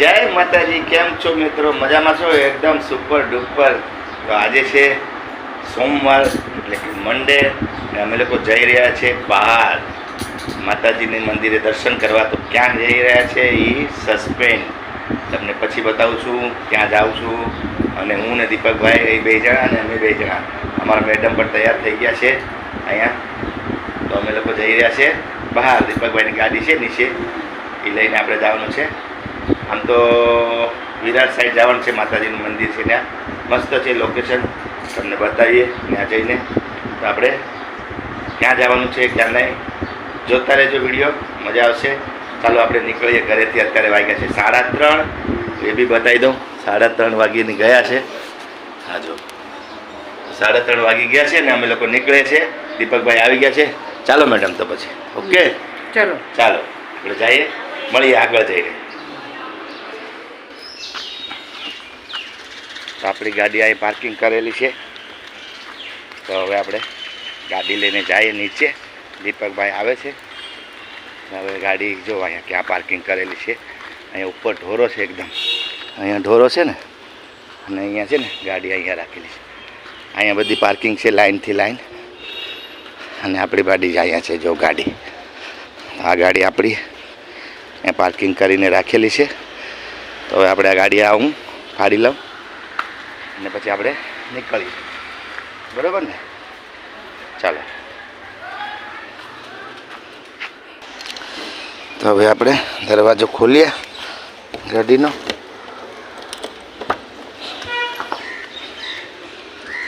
જય માતાજી, કેમ છો મિત્રો? મજામાં છો? એકદમ સુપર ડુપર તો આજે છે સોમવાર, એટલે કે મંડે અમે લોકો જઈ રહ્યા છે બહાર. માતાજીની મંદિરે દર્શન કરવા. તો ક્યાં જઈ રહ્યા છે એ સસ્પેન્ડ તમને પછી બતાવું છું, ક્યાં જાઉં છું. અને હું ને દીપકભાઈ એ બે જણા અને અમે બે જણા. અમારા મેડમ પણ તૈયાર થઈ ગયા છે અહીંયા. તો અમે લોકો જઈ રહ્યા છે બહાર. દીપકભાઈની ગાડી છે નીચે. એ લઈને આપણે જવાનું છે. આમ તો વિરાટ સાઈડ જવાનું છે માતાજીનું મંદિર છે ત્યાં. મસ્ત છે લોકેશન તમને બતાવીએ ત્યાં જઈને. તો આપણે ક્યાં જવાનું છે ક્યાં નહીં. જોતા રહેજો વીડિયો મજા આવશે. ચાલો આપણે નીકળીએ ઘરેથી અત્યારે વાગ્યા છે સાડા ત્રણ. એ બી બતાવી દઉં. સાડા ત્રણ વાગીને ગયા છે. હા જો. સાડા ત્રણ વાગી ગયા છે ને અમે લોકો નીકળે છે. દીપકભાઈ આવી ગયા છે. ચાલો મેડમ તો પછી. ઓકે? ચાલો. ચાલો. આપણે જઈએ. મળીએ આગળ જઈને. તો આપણી ગાડી અહીં પાર્કિંગ કરેલી છે. તો હવે આપણે ગાડી લઈને જઈએ નીચે. દીપકભાઈ આવે છે. હવે ગાડી જો અહીંયા ક્યાં પાર્કિંગ કરેલી છે. અહીંયા ઉપર ઢોરો છે એકદમ. અહીંયા ઢોરો છે ને? અને અહીંયા છે ને ગાડી અહીંયા રાખેલી છે. અહીંયા બધી પાર્કિંગ છે લાઇનથી લાઇન અને આપણી ગાડી અહીંયા છે જો ગાડી. આ ગાડી આપણી એ પાર્કિંગ કરીને રાખેલી છે. તો હવે આપણે આ ગાડી આ હું ફાડી લઉં. અને પછી આપણે નીકળીએ. બરાબર ને? ચાલો. તો હવે આપણે દરવાજો ખોલીએ ગાડીનો.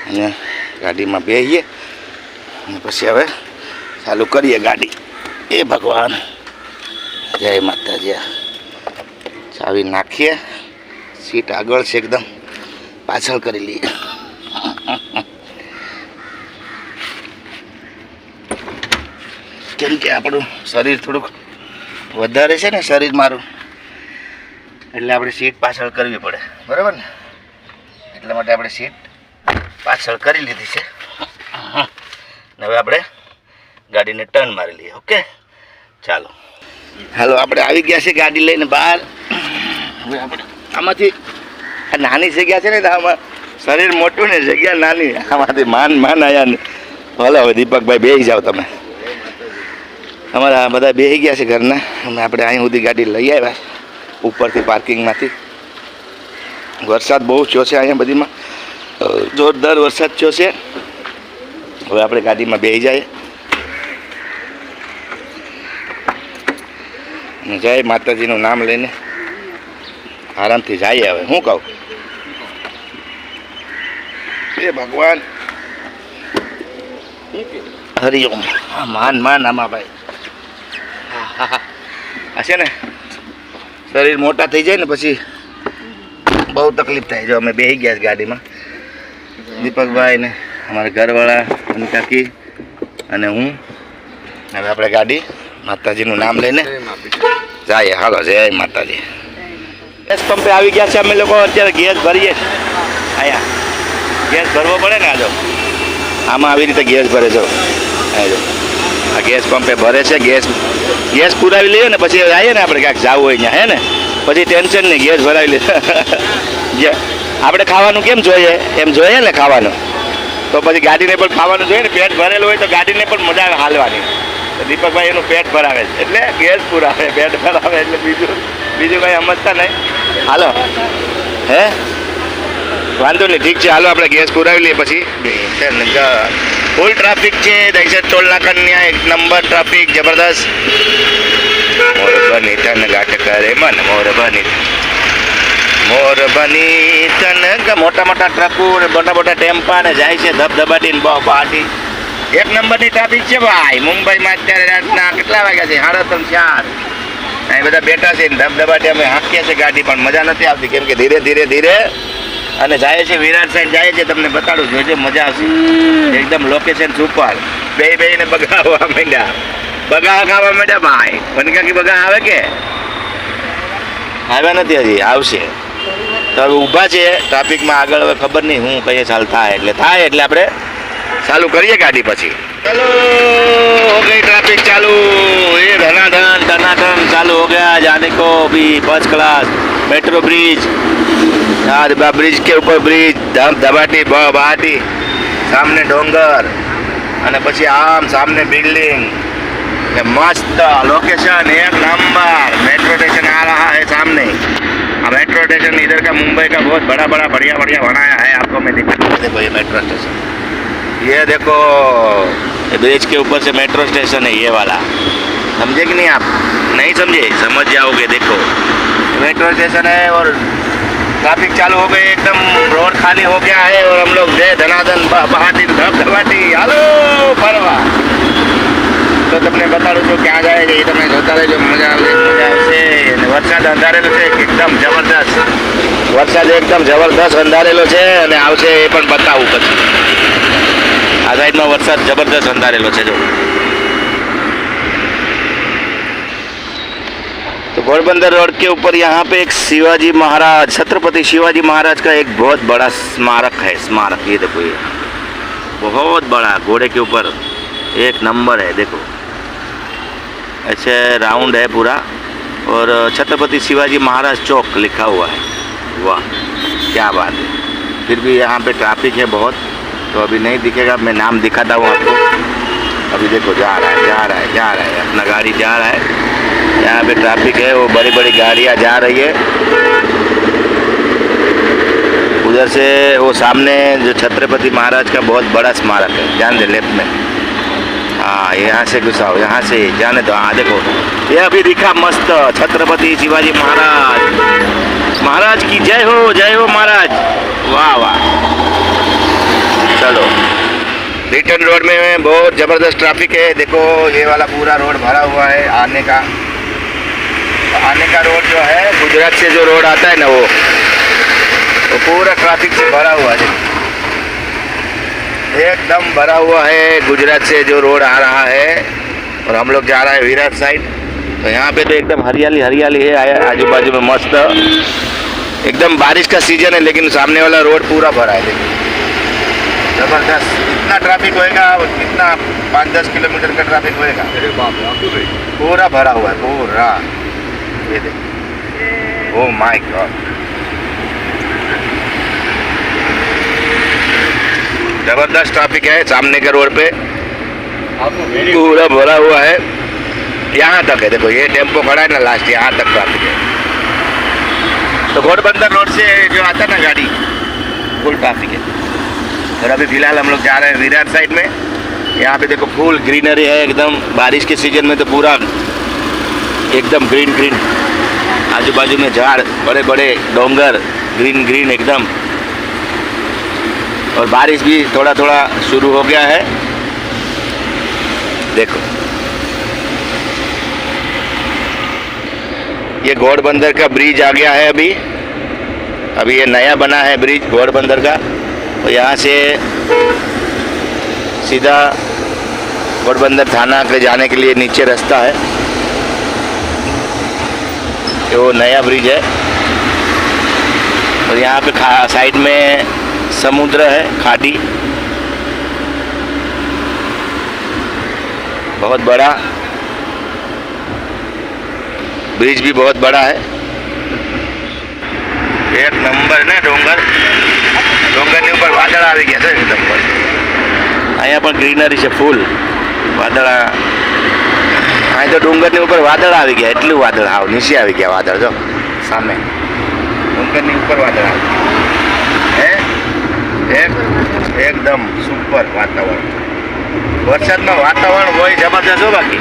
અને ગાડીમાં બેસીએ અને પછી હવે ચાલુ કરીએ ગાડી. એ ભગવાન. જય માતાજી. ચાવી નાખીએ. સીટ આગળ છે એકદમ. પાછળ કરી લઈએ. કેમ કે આપણું શરીર થોડુંક વધારે છે ને, શરીર મારું. એટલે આપણે સીટ પાછળ કરવી પડે. બરાબર ને? એટલા માટે આપણે સીટ પાછળ કરી લીધી છે. હવે આપણે ગાડીને ટર્ન મારી લઈએ, ઓકે? ચાલો. હાલો, આપણે આવી ગયા છે ગાડી લઈને બહાર. હવે આપણે આમાંથી નાની જગ્યા છે ને તો આમાં શરીર મોટું ને જગ્યા નાની. આમાંથી માન માન આયા ને. ભલે હવે દીપકભાઈ બેસી જાઓ તમે. અમારા બધા બેસી ગયા છે ઘરના. અમે આપણે અહીં સુધી ગાડી લઈ આવ્યા. ઉપરથી પાર્કિંગમાંથી. વરસાદ બહુ થયો છે અહીંયા બધીમાં. જોરદાર વરસાદ થયો છે. હવે આપણે ગાડીમાં બેસી અને જય માતાજીનું નામ લઈને. આરામથી જઈએ હવે. હું કહું? એ ભગવાન. હરિઓમ માન માન આમાં ભાઈ. હા, હા, હા. આ છે ને શરીર મોટા થઈ જાય ને પછી બહુ તકલીફ થાય. જો અમે બેસી ગયા છે ગાડીમાં. દીપકભાઈ ને અમારા ઘરવાળા કાકી અને હું. હવે આપણે ગાડી માતાજીનું નામ લઈને જાય હાલો જય માતાજી. ગેસ પંપે આવી ગયા છે. અમે લોકો અત્યારે ગેસ ભરીએ છીએ. અહીંયા ગેસ ભરવો પડે ને આ જો. આમાં આવી રીતે ગેસ ભરે છો આ જો. આ ગેસ પંપે ભરે છે, ગેસ ગેસ પુરાવી લઈએ ને પછી આવીએ ને આપણે ક્યાંક જવું હોય ત્યાં, હે ને? પછી ટેન્શન નહીં, ગેસ ભરાવી લઈએ આપણે ખાવાનું કેમ જોઈએ? એમ જોઈએ ને ખાવાનું. તો પછી ગાડીને પણ ખાવાનું જોઈએ ને, પેટ ભરેલું હોય તો ગાડીને પણ મજા આવે હાલવાની. દીપકભાઈ એનું પેટ ભરાવે છે. એટલે ગેસ પુરાવે, પેટ ભરાવે, એટલે બીજું બીજું કંઈ સમજતા નહીં. હાલો. હે? વાંધો નહીં, ઠીક છે, હાલો આપણે ગેસ પુરાવી લઈએ પછી. ફૂલ ટ્રાફિક છે દહીસર ટોલ નાકાની એક નંબર ટ્રાફિક, જબરદસ્ત. મોર બની તન ગાટ કરે મન મોર બની મોર બની તન મોટા મોટા ટ્રકો ને મોટા મોટા ટેમ્પા ને જાય છે ધબધબાટી ને બાટી એક નંબરની ટ્રાફિક છે ભાઈ, મુંબઈમાં અત્યારે રાતના કેટલા વાગ્યા છે? સાડા ત્રણ, ચાર. અહીં બધા બેઠા છે ધબધબાટી અમે હાંકીએ છીએ ગાડી, પણ મજા નથી આવતી, કેમ કે ધીરે ધીરે ધીરે અને જાય છે વિરાટ સાહેબ જાય છે તમને બતાડું જોજો મજા આવશે. એકદમ લોકેશન સુપર બે બે ને બગાવવા માંડ્યા. બગા ખાવા માંડ્યા ભાઈ. મને કે બગા આવે કે? આવ્યા નથી હજી આવશે. તો હવે ઊભા છે ટ્રાફિકમાં આગળ હવે ખબર નહીં હું કહીએ ચાલ થાય એટલે. થાય એટલે આપણે ચાલુ કરીએ ગાડી પછી. ચાલો! હો ગઈ ટ્રાફિક ચાલુ. એ ધનાધન ધનાધન ચાલુ હો ગયા. જાને કો ભી ફર્સ્ટ ક્લાસ મેટ્રો બ્રિજ यार बा- ब्रिज के ऊपर ब्रिज धम धबाटी ब बहाटी सामने डोंगर અને પછી આમ સામને બિલ્ડિંગ ये मस्त लोकेशन एक नंबर मेट्रो स्टेशन आ रहा है सामने अब मेट्रो स्टेशन इधर का मुंबई का बहुत बड़ा बड़ा बढ़िया बढ़िया बनाया है आपको मैं दिखाता हूँ देखो ये मेट्रो स्टेशन ये देखो ये ब्रिज के ऊपर से मेट्रो स्टेशन है ये वाला समझे कि नहीं आप नहीं समझे समझ जाओगे देखो मेट्रो स्टेशन है और ट्रैफिक चालू हो गई एकदम रोड खाली हो गया है और हम लोग जय धनाधन ब- बहाटी धब धबाटी હાલો ફરવા તો તમને બતાડું છું ક્યાં જાય છે એ તમે જોતા રહેજો મજા આવશે મજા આવશે અને વરસાદ અંધારેલો છે એકદમ જબરદસ્ત વરસાદ એકદમ જબરદસ્ત અંધારેલો છે અને આવશે એ પણ બતાવું પછી આ સાઈડમાં વરસાદ જબરદસ્ત અંધારેલો છે જો तो रोड के ऊपर यहाँ पे एक शिवाजी महाराज, छत्रपति शिवाजी महाराज का एक बहुत बड़ा स्मारक है। स्मारक, ये देखो ये। बहुत बड़ा घोड़े के ऊपर एक नंबर है, देखो। ऐसे राउंड है पूरा। और छत्रपति शिवाजी महाराज चौक लिखा हुआ है। वाह, क्या बात है। फिर भी यहाँ पे ट्रैफ़िक है बहुत। तो अभी नहीं दिखेगा, मैं नाम दिखाता हूँ आपको। अभी देखो, जा रहा है, जा रहा है, जा रहा है। अपना गाड़ी जा रहा है। यहाँ पे ट्रैफ़िक है, वो बड़ी बड़ी गाड़ियाँ जा रही है। उधर से वो सामने जो छत्रपति महाराज का बहुत बड़ा स्मारक है ध्यान दे लेफ़्ट में। हाँ यहाँ से घुसाओ यहाँ से जाने दो हाँ देखो। ये अभी दिखा मस्त छत्रपति शिवाजी महाराज। महाराज की जय हो जय हो महाराज। वाह वाह। चलो। रिटर्न रोड में बहुत ज़बरदस्त ट्रैफ़िक है। देखो, ये वाला पूरा रोड भरा हुआ है आने का। आने का रोड जो है, गुजरात से जो रोड आता है ना वो वो पूरा ट्रैफ़िक से भरा हुआ है। एकदम भरा हुआ है गुजरात से जो रोड आ रहा है और हम लोग जा रहे हैं विराट साइड। तो यहाँ पे तो एकदम हरियाली हरियाली है आजू बाजू में मस्त। एकदम बारिश का सीज़न है, लेकिन सामने वाला रोड पूरा भरा है। देखिए ज़बरदस्त। कितना ट्रैफ़िक होएगा कितना पाँच दस किलोमीटर का ट्रैफ़िक होएगा। पूरा भरा हुआ है, पूरा। ये देखो ओ माय गॉड ज़बरदस्त ट्रैफ़िक है सामने के रोड पे। पूरा भरा हुआ है। यहाँ तक है देखो ये टेंपो खड़ा है ना लास्ट यहाँ तक ट्रैफ़िक है। तो घोड़बंदर रोड से जो आता ना गाड़ी फुल ट्रैफ़िक है। और अभी फ़िलहाल हम लोग जा रहे हैं विराट साइड में। यहाँ पे देखो फुल ग्रीनरी है एकदम। बारिश के सीज़न में तो पूरा एकदम ग्रीन ग्रीन आजू बाजू में झाड़ बड़े बड़े डोंगर, ग्रीन ग्रीन एकदम। और बारिश भी थोड़ा थोड़ा शुरू हो गया है। देखो। ये घोड़बंदर का ब्रिज आ गया है अभी। अभी ये नया बना है ब्रिज, घोड़बंदर का। और यहाँ से सीधा घोड़बंदर थाना के जाने के लिए नीचे रास्ता है। ये वो नया ब्रिज है और यहाँ पे खा साइड में समुद्र है खाड़ी बहुत बड़ा ब्रिज भी बहुत बड़ा है એક નંબર ને ડોંગર ડોંગરની ઉપર વાદળ આવી ગયા છે એકદમ પર અહીંયા પણ ગ્રીનરી છે ફૂલ વાદળ આ- અહીં તો ડુંગરની ઉપર વાદળ આવી ગયા, એટલું વાદળ આવ નીચે આવી ગયા વાદળ, જો, સામે. ડુંગરની ઉપર વાદળ આવી. હે? એકદમ સુપર વાતાવરણ. વરસાદમાં વાતાવરણ હોય જબરદસ્ત હો બાકી.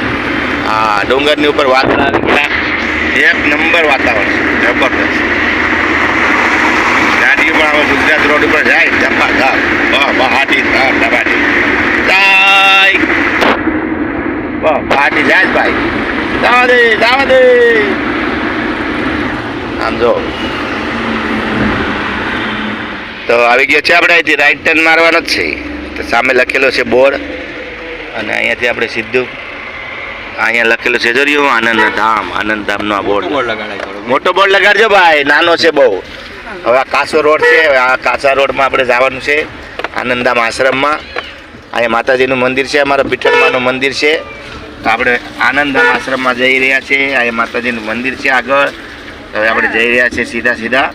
હા, ડુંગરની ઉપર વાદળ આવી ગયા. એક નંબર વાતાવરણ જબરજસ્ત. ગાડીઓ પણ ગુજરાત રોડ ઉપર જાય ધમાધમ વાહ બહાટી ધમ ધબાટી જાય બહાટી જાય ભાઈ. જવા દે જવા દે આમ જો. તો આવી ગયો છે આપણે અહીંથી રાઈટ ટર્ન મારવાનો જ છે. તો સામે લખેલો છે બોર્ડ. અને અહીંયાથી આપણે સીધું અહીંયા લખેલું છે જોયું આનંદ ધામ આનંદ ધામનો આ બોર્ડ મોટો બોર્ડ લગાડજો ભાઈ નાનો છે બહુ. હવે આ કાસો રોડ છે આ કાસા રોડમાં આપણે જવાનું છે આનંદામ આશ્રમમાં. અહીંયા માતાજીનું મંદિર છે અમારા પીઠળમાનું મંદિર છે. તો આપણે આનંદ આશ્રમમાં જઈ રહ્યા છીએ. આ માતાજીનું મંદિર છે આગળ. હવે આપણે જઈ રહ્યા છીએ સીધા સીધા.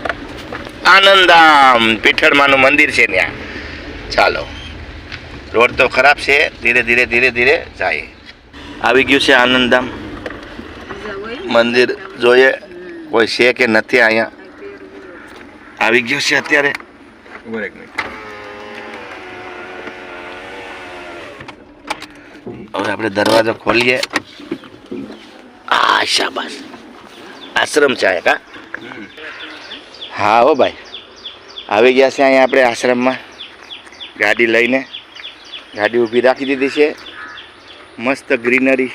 આનંદામ. પીઠળમાનું મંદિર છે ત્યાં. ચાલો. રોડ તો ખરાબ છે. ધીરે ધીરે ધીરે ધીરે જાય. આવી ગયું છે આનંદામ. મંદિર જોઈએ કોઈ છે કે નથી અહીંયા. આવી ગયું છે અત્યારે. એક મિનિટ. હવે આપણે દરવાજો ખોલીએ. આ શાબાશ. આશ્રમ આ કા હા? હો ભાઈ. આવી ગયા છે અહીંયા આપણે આશ્રમમાં. ગાડી લઈને. ગાડી ઊભી રાખી દીધી છે. મસ્ત ગ્રીનરી.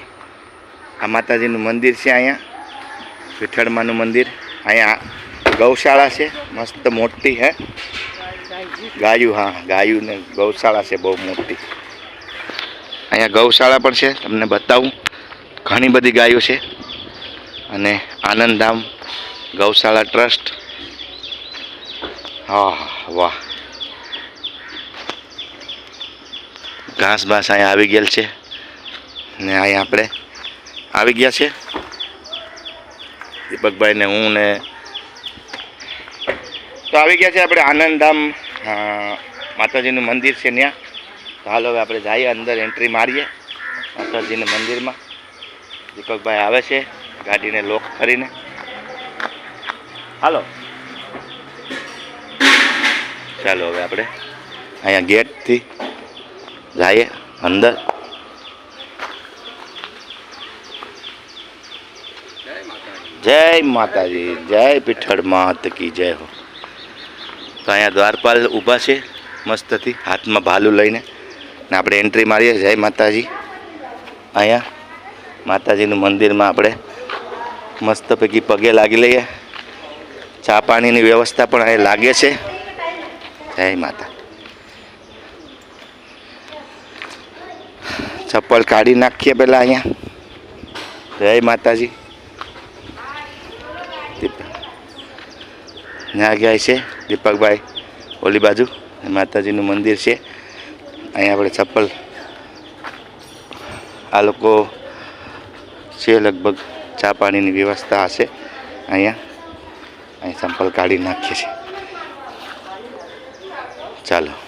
આ માતાજીનું મંદિર છે અહીંયા. વિઠળમાનું મંદિર. અહીંયા ગૌશાળા છે. મસ્ત મોટી, હે? ગાયું, હા, ગાયું ને ગૌશાળા છે, બહુ મોટી. અહીંયા ગૌશાળા પણ છે, તમને બતાવું. ઘણી બધી ગાયો છે. અને આનંદધામ ગૌશાળા ટ્રસ્ટ. હા, વાહ. ઘાસ બાસ અહીંયા આવી ગયેલ છે. ને અહીંયા આપણે આવી ગયા છે. દીપકભાઈ ને હું ને તો આવી ગયા છે આપણે આનંદધામ માતાજીનું મંદિર છે ત્યાં. તો હાલો હવે આપણે જઈએ અંદર એન્ટ્રી મારીએ, માતાજીના મંદિરમાં. દીપકભાઈ આવે છે, ગાડીને લોક કરીને. હાલો. ચાલો હવે આપણે અહીંયા ગેટથી જઈએ અંદર. જય માતાજી, જય પીઠળ માત કી જય હો. તો અહીંયા દ્વારપાલ ઊભા છે, મસ્તથી, હાથમાં ભાલું લઈને. ને આપણે એન્ટ્રી મારીએ જય માતાજી. અહીંયા, માતાજીનું મંદિરમાં આપણે મસ્ત પૈકી પગે લાગી લઈએ. ચા પાણીની વ્યવસ્થા પણ અહીં લાગે છે. જય માતા. ચપ્પલ કાઢી નાખીએ પહેલાં અહીંયા. જય માતાજી. ત્યાં ગયા છે દીપકભાઈ ઓલી બાજુ. માતાજીનું મંદિર છે. અહીંયા આપણે ચપ્પલ. આ લોકો છે લગભગ ચા પાણીની વ્યવસ્થા હશે. અહીંયા. અહીં ચંપલ કાઢી નાખીએ છીએ. ચાલો.